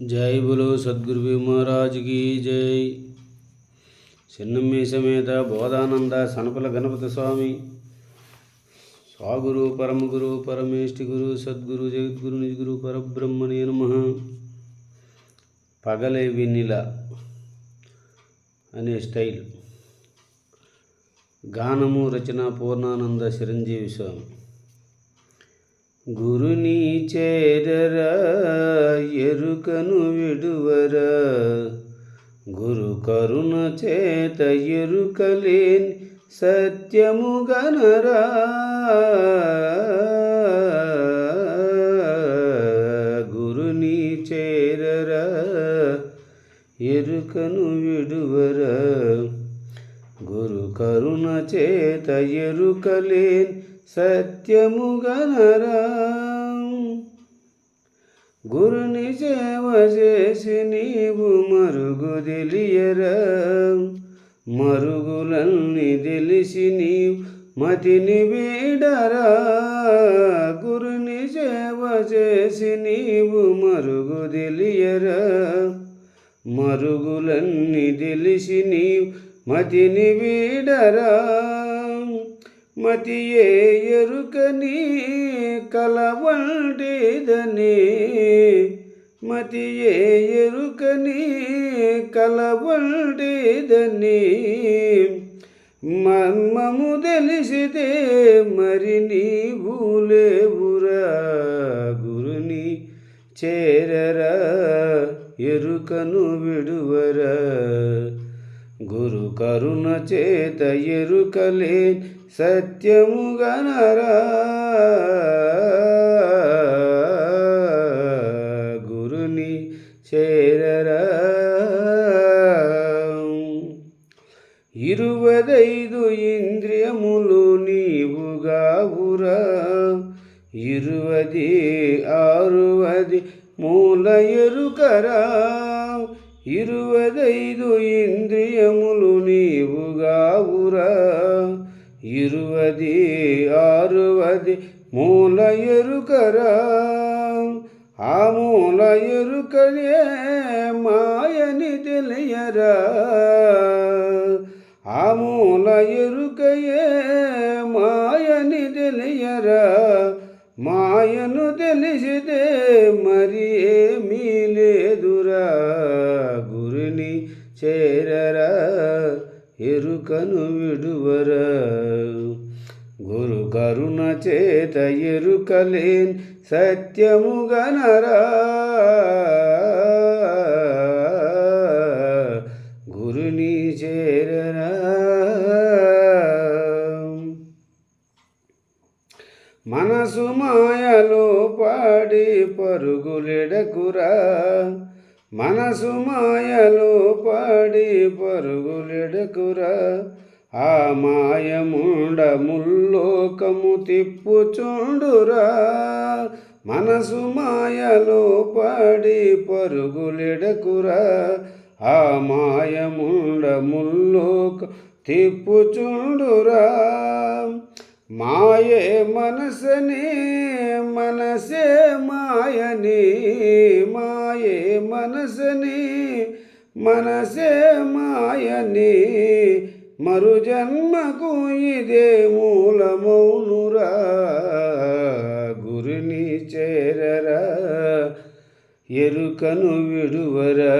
జై బులో సద్గురు మహారాజుకి జై. చిన్నమ్మి సమేత బోధానంద సనపల గణపతి స్వామి. స్వాగురు పరమ గురు పరమేష్టి గురు సద్గురు జగద్గురు నిజగురు పరబ్రహ్మణే నమ. పగలే వెన్నెల అనే స్టైల్. గానము రచన పూర్ణానంద చిరంజీవి స్వామి. గురుని చేరరా ఎరుకను విడువరా. గురు కరుణ చేత ఎరుకలేని సత్యము గనరా. గురుని చేరరా ఎరుకను విడువరా. గురు కరుణ చేత ఎరుకలేని సత్యముగనరా. గురుని సేవ చేసి నీవు మరుగు తెలియరా. మరుగులన్నీ తెలిసి నీవు మతిని వీడరా. గురుని సేవ చేసి నీవు మరుగు తెలియరా. మరుగులన్నీ తెలిసి నీవు మతిని వీడరా. మతియే ఎరుకని కలవంటిదని మతియే ఎరుకని కలవంటిదని మర్మము తెలిసితే మరి నీవులేవురా గురుని చేరరా ఎరుకను విడువరా. గురు కరుణ చేత ఎరుకలే సత్యము గురుని చేరరా ఇరువదైదు ఇంద్రియములు నీవుగావురా ఇరువది ఆరువది మూల ఎరుకరా ఇరువదైదు ఇంద్రియములు నీవుగావురా ఇరువది ఆరువది మూల ఎరుకరా ఆ మూల ఎరుకలే మాయని తెలియరా ఆ మూల ఎరుకయే మాయని తెలియరా మాయను తెలిసితే మరి ఏమీ లేదురా గురుని చేరరా ఎరుకను విడువరా కరుణ చేత ఎరుకలేన్ సత్యము గనరా. గురుని చేరరా మనసు మాయలో పాడి పరుగులెడకురా. మనసు మాయలో పాడి పరుగులెడకురా. ఆ మాయముండముల్లోకము తిప్పుచుండురా. మనసు మాయలో పడి పరుగులెడకురా. ఆ మాయముండముల్లోక తిప్పుచుండురా. మాయే మనసని మనసే మాయని. మాయే మనసని మనసే మాయని. మరు జన్మకు ఇదే మూలమౌనురా గురుని చేరరా ఎరుకను విడువరా.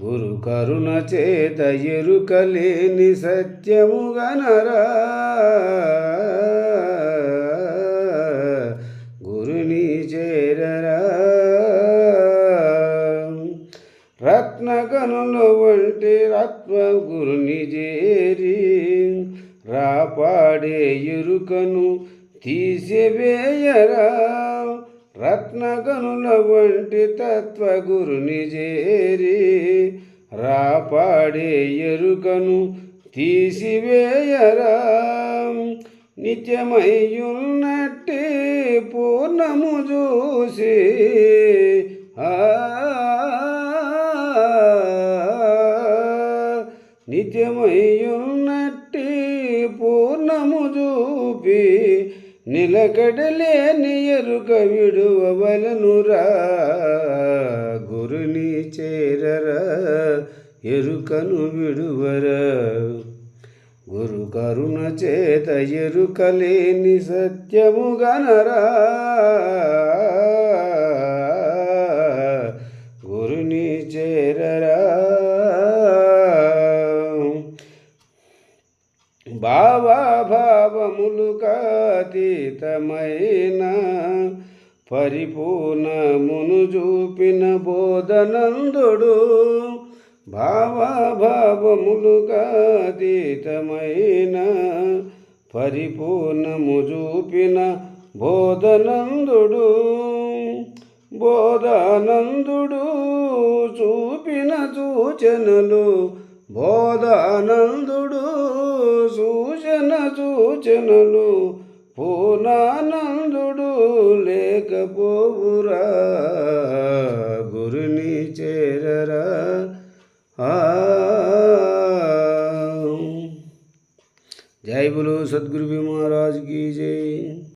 గురు కరుణ చేత ఎరుకలేని సత్యము గనరా. రత్నగనుల వంటి రత్వ గురుని చేరి రాపాడే ఎరుకను తీసివేయరా. రత్నగనుల వంటి తత్వగురుని చేరి రాపాడే ఎరుకను తీసివేయరా. నిత్యమయ్యున్నట్టే పూర్ణము చూసి. నిత్యమయ్యున్నట్టి పూర్ణము చూపి నిలకడలేని ఎరుక విడువలనురా గురుని చేరరా ఎరుకను విడువరా. గురు కరుణ చేత ఎరుకలేని సత్యము గనరా. భావములు పరిపూర్ణమును చూపిన బోధనందుడు భావా భావములు పరిపూర్ణము చూపిన బోధనందుడు. బోధానందుడు చూపిన సూచనలు బోధానందుడు సూచన సూచనలు పూనానందుడు లేకపోవురా గురుని చేరరా. జై బులు సద్గురు మహారాజ్ కీ జై.